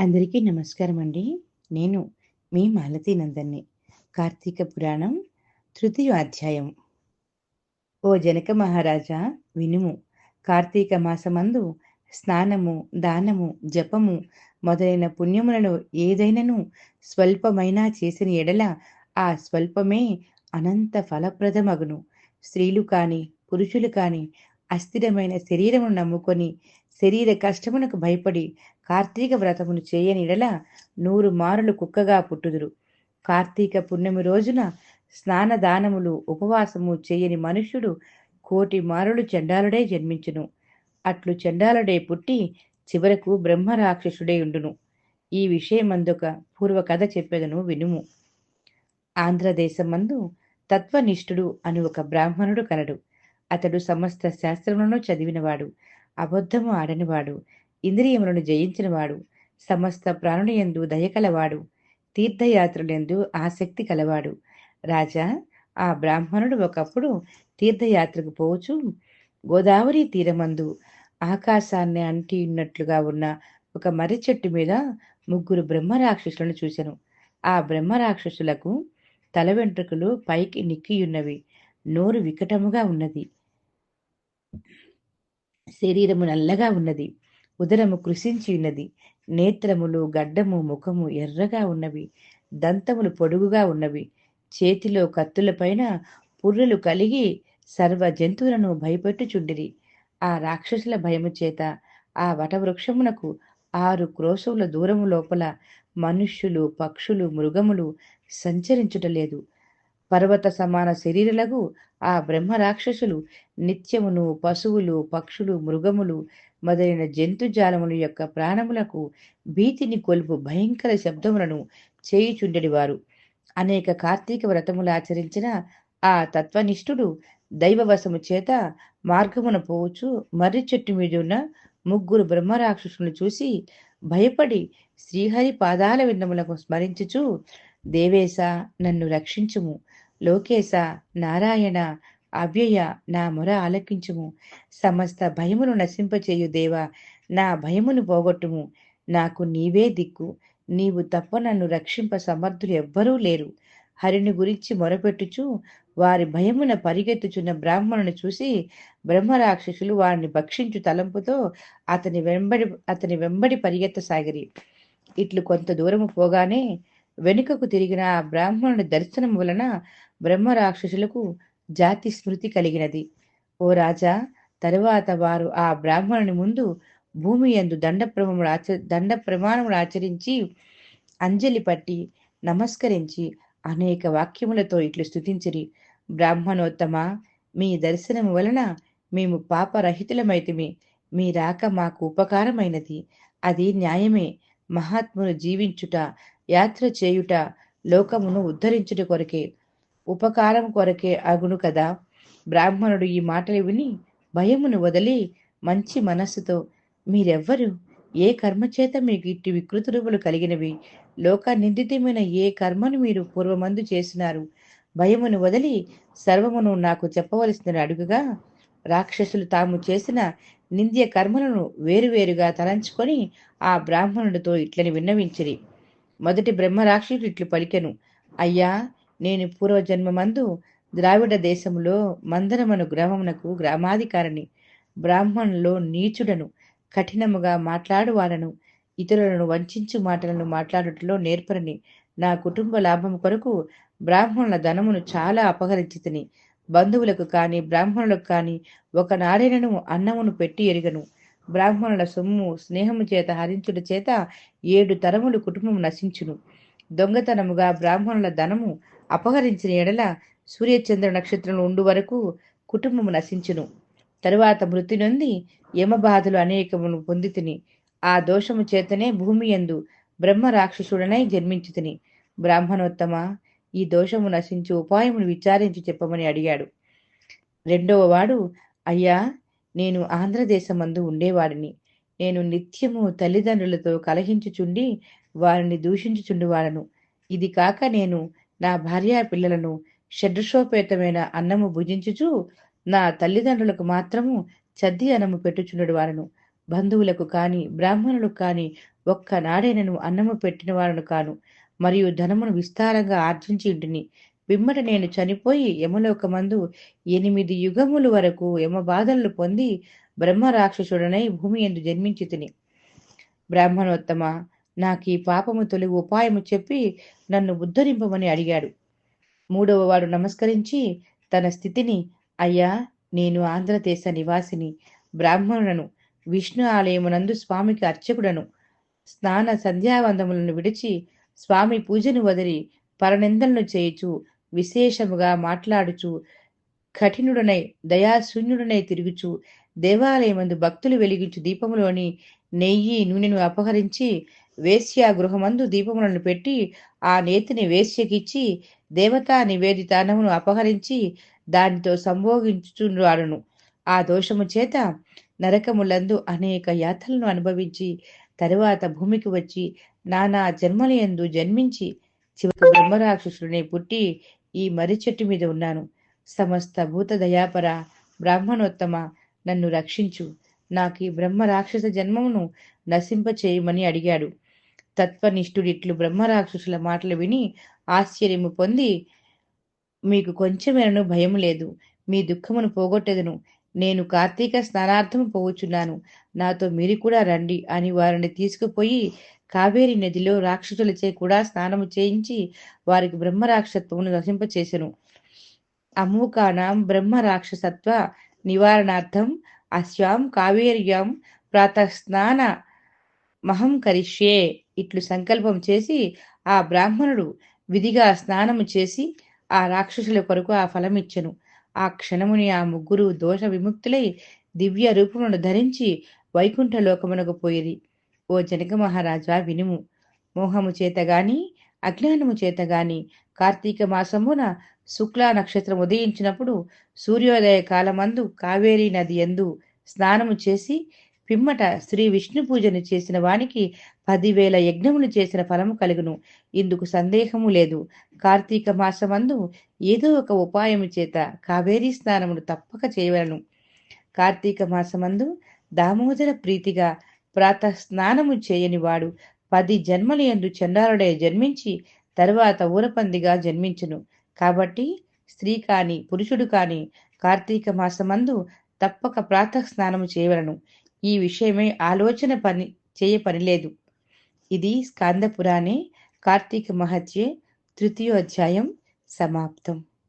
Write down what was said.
అందరికీ నమస్కారం అండి. నేను మీ మాలతీ నందన్ని. కార్తీక పురాణం తృతీయ అధ్యాయం. ఓ జనక మహారాజా వినుము. కార్తీక మాసమందు స్నానము, దానము, జపము మొదలైన పుణ్యములను ఏదైనను స్వల్పమైనా చేసిన ఎడల ఆ స్వల్పమే అనంత ఫలప్రదమగును. స్త్రీలు కాని, పురుషులు కాని అస్థిరమైన శరీరమును నమ్ముకొని శరీర కష్టమునకు భయపడి కార్తీక వ్రతమును చేయనిడల నూరు మారులు కుక్కగా పుట్టుదురు. కార్తీక పున్నమి రోజున స్నాన దానములు ఉపవాసము చేయని మనుష్యుడు కోటి మారులు చండాలుడై జన్మించును. అట్లు చండాలుడై పుట్టి చివరకు బ్రహ్మరాక్షసుడే ఉండును. ఈ విషయమందొక పూర్వకథ చెప్పేదను వినుము. ఆంధ్రదేశమందు తత్వనిష్ఠుడు అను ఒక బ్రాహ్మణుడు కలడు. అతడు సమస్త శాస్త్రములను చదివినవాడు. అబద్ధము ఆడనివాడు. ఇంద్రియములను జయించినవాడు. సమస్త ప్రాణులయందు దయ కలవాడు. తీర్థయాత్రలందు ఆసక్తి కలవాడు. రాజా ఆ బ్రాహ్మణుడు ఒకప్పుడు తీర్థయాత్రకు పోవచ్చు గోదావరి తీరమందు ఆకాశాన్ని అంటి ఉన్నట్లుగా ఉన్న ఒక మర్రి చెట్టు మీద ముగ్గురు బ్రహ్మరాక్షసులను చూశాను ఆ బ్రహ్మరాక్షసులకు తల వెంట్రుకలు పైకి నిక్కియున్నవి. నోరు వికటముగా ఉన్నది. శరీరము నల్లగా ఉన్నది. ఉదరము కృశించియున్నది. నేత్రములు, గడ్డము, ముఖము ఎర్రగా ఉన్నవి. దంతములు పొడుగుగా ఉన్నవి. చేతిలో కత్తులపైన పుర్రెలు కలిగి సర్వ జంతువులను భయపెట్టుచుండిరి. ఆ రాక్షసుల భయము చేత ఆ వటవృక్షమునకు ఆరు క్రోశముల దూరము లోపల మనుష్యులు, పక్షులు, మృగములు సంచరించుటలేదు. పర్వత సమాన శరీరలకు ఆ బ్రహ్మరాక్షసులు నిత్యమును పశువులు, పక్షులు, మృగములు మొదలైన జంతుజాలముల యొక్క ప్రాణములకు భీతిని కొలుపు భయంకర శబ్దములను చేయుచుండెడివారు. అనేక కార్తీక వ్రతములు ఆచరించిన ఆ తత్వనిష్ఠుడు దైవవశము చేత మార్గమున పోవచ్చు మర్రి చెట్టు మీదున్న ముగ్గురు బ్రహ్మరాక్షసులను చూసి భయపడి శ్రీహరి పాదాల విందములకు స్మరించుచు దేవేశ నన్ను రక్షించుము. లోకేశ నారాయణ అవ్యయ నా మొర ఆలకించుము. సమస్త భయమును నశింపచేయు దేవా నా భయమును పోగొట్టుము. నాకు నీవే దిక్కు. నీవు తప్ప నన్ను రక్షింప సమర్థులు ఎవ్వరూ లేరు. హరిని గురించి మొరపెట్టుచు వారి భయమున పరిగెత్తుచున్న బ్రాహ్మణుని చూసి బ్రహ్మరాక్షసులు వారిని భక్షించు తలంపుతో అతని వెంబడి అతని వెంబడి పరిగెత్తసాగిరి. ఇట్లు కొంత దూరము పోగానే వెనుకకు తిరిగిన ఆ బ్రాహ్మణుని దర్శనం వలన బ్రహ్మరాక్షసులకు జాతి స్మృతి కలిగినది. ఓ రాజా తరువాత వారు ఆ బ్రాహ్మణుని ముందు భూమి యందు దండ ప్రమాణములు ఆచ దండ ప్రమాణములు ఆచరించి అంజలి పట్టి నమస్కరించి అనేక వాక్యములతో ఇట్లు స్తుతించిరి. బ్రాహ్మణోత్తమా మీ దర్శనం వలన మేము పాపరహితులమైతిమి. మీ రాక మాకు ఉపకారమైనది. అది న్యాయమే. మహాత్ములు జీవించుట, యాత్ర చేయుట లోకమును ఉద్ధరించుట కొరకే. ఉపకారం కొరకే అగును కదా. బ్రాహ్మణుడు ఈ మాటలు విని భయమును వదలి మంచి మనస్సుతో మీరెవ్వరు? ఏ కర్మ చేత మీకు ఇట్టి వికృతులు కలిగినవి? లోక నిందితమైన ఏ కర్మను మీరు పూర్వమందు చేసినారు? భయమును వదలి సర్వమును నాకు చెప్పవలసిందని అడుగుగా రాక్షసులు తాము చేసిన నింద్య కర్మలను వేరువేరుగా తలంచుకొని ఆ బ్రాహ్మణుడితో ఇట్లని విన్నవించిరి. మొదటి బ్రహ్మరాక్షసుడు ఇట్లు పలికెను. అయ్యా నేను పూర్వజన్మమందు ద్రావిడ దేశములో మందరమను గ్రామమునకు గ్రామాధికారిని. బ్రాహ్మణులో నీచుడను. కఠినముగా మాట్లాడువాడను. ఇతరులను వంచించు మాటలను మాట్లాడుటలో నేర్పరని నా కుటుంబ లాభం కొరకు బ్రాహ్మణుల ధనమును చాలా అపహరించితిని. బంధువులకు కానీ బ్రాహ్మణులకు కానీ ఒక నారేణను అన్నమును పెట్టి ఎరుగను. బ్రాహ్మణుల సొమ్ము స్నేహము చేత హరించుడు చేత ఏడు తరములు కుటుంబము నశించును. దొంగతనముగా బ్రాహ్మణుల ధనము అపహరించిన ఎడల సూర్యచంద్ర నక్షత్రంలో ఉండు వరకు కుటుంబము నశించును. తరువాత మృతి నొంది యమబాధలు అనేకమును పొందితిని. ఆ దోషము చేతనే భూమి యందు బ్రహ్మ రాక్షసుడనై జన్మించుతిని బ్రాహ్మణోత్తమా ఈ దోషము నశించు ఉపాయమును విచారించి చెప్పమని అడిగాడు. రెండవ వాడు అయ్యా నేను ఆంధ్రదేశమందు ఉండేవాడిని. నేను నిత్యము తల్లిదండ్రులతో కలహించుచుండి వారిని దూషించుచుండువాడను. ఇది కాక నేను నా భార్య పిల్లలను షడ్రుషోపేతమైన అన్నము భుజించుచు నా తల్లిదండ్రులకు మాత్రము చద్ది అన్నము పెట్టుచుండడు పెట్టుచుండువాడను. బంధువులకు కాని బ్రాహ్మణులకు కాని ఒక్కనాడైనను అన్నము పెట్టిన వారను కాను మరియు ధనమును విస్తారంగా ఆర్జించి ఇంటిని పిమ్మట నేను చనిపోయి యమలోకమందు ఎనిమిది యుగముల వరకు యమ బాధలను పొంది బ్రహ్మరాక్షసుడనై భూమి ఎందు జన్మించి తిని. బ్రాహ్మణోత్తమ నాకు ఈ పాపము తొలి ఉపాయము చెప్పి నన్ను ఉద్ధరింపమని అడిగాడు. మూడవ వాడు నమస్కరించి తన స్థితిని అయ్యా నేను ఆంధ్రదేశ నివాసిని బ్రాహ్మణులను విష్ణు ఆలయమునందు స్వామికి అర్చకుడను. స్నాన సంధ్యావందములను విడిచి స్వామి పూజను వదిలి పరనిందలను చేయుచు విశేషముగా మాట్లాడుచు కఠినుడనై దయాశూన్యుడనై తిరుగుచు దేవాలయమందు భక్తులు వెలిగించు దీపములోని నెయ్యి నూనెను అపహరించి వేశ్యా గృహమందు దీపములను పెట్టి ఆ నేతిని వేశ్యకిచ్చి దేవతా నివేదితానమును అపహరించి దానితో సంభోగించుచున్నాడును ఆ దోషము చేత నరకములందు అనేక యాతలను అనుభవించి తరువాత భూమికి వచ్చి నానా జన్మలయందు జన్మించి చివరి బ్రహ్మరాక్షసుడిని పుట్టి ఈ మర్రి చెట్టు మీద ఉన్నాను. సమస్త భూత దయాపర బ్రాహ్మణోత్తమ నన్ను రక్షించు. నాకు ఈ బ్రహ్మ రాక్షస జన్మమును నశింప చేయమని అడిగాడు. తత్వనిష్ఠుడిట్లు బ్రహ్మరాక్షసుల మాటలు విని ఆశ్చర్యము పొంది మీకు కొంచెమేనను భయం లేదు. మీ దుఃఖమును పోగొట్టెదను. నేను కార్తీక స్నానార్థం పోవచ్చున్నాను నాతో మీరు కూడా రండి అని వారిని తీసుకుపోయి కావేరి నదిలో రాక్షసులచే కూడా స్నానము చేయించి వారికి బ్రహ్మ రాక్షసత్వమును నశింపచేసెను. అమూకానాం బ్రహ్మ రాక్షసత్వ నివారణార్థం అస్యాం కావేర్యాం ప్రాతస్నాన మహం కరిష్యే ఇట్లు సంకల్పం చేసి ఆ బ్రాహ్మణుడు విధిగా స్నానము చేసి ఆ రాక్షసుల కొరకు ఆ ఫలమిచ్చెను. ఆ క్షణముని ఆ ముగ్గురు దోష విముక్తులై దివ్య రూపమును ధరించి వైకుంఠ లోకమునకు పోయిరి. ఓ జనక మహారాజా వినుము. మోహము చేత గాని అజ్ఞానము చేత గాని కార్తీక మాసమున శుక్లా నక్షత్రం ఉదయించినప్పుడు సూర్యోదయ కాలమందు కావేరీ నది ఎందు స్నానము చేసి పిమ్మట శ్రీ విష్ణు పూజను చేసిన వానికి పదివేల యజ్ఞములు చేసిన ఫలము కలుగును. ఇందుకు సందేహము లేదు. కార్తీక మాసమందు ఏదో ఒక ఉపాయము చేత కావేరీ స్నానమును తప్పక చేయవలను. కార్తీక మాసమందు దామోదర ప్రీతిగా ప్రాత స్నానము చేయని వాడు పది జన్మలయందు చండాలుడే జన్మించి తరువాత ఊరపందిగా జన్మించును. కాబట్టి స్త్రీ కాని పురుషుడు కాని కార్తీక మాసమందు తప్పక ప్రాతః స్నానము చేయవలను. ఈ విషయమై ఆలోచన పని చేయ పనిలేదు. ఇది స్కాందపురాణే కార్తీక మహత్యే తృతీయోధ్యాయం సమాప్తం.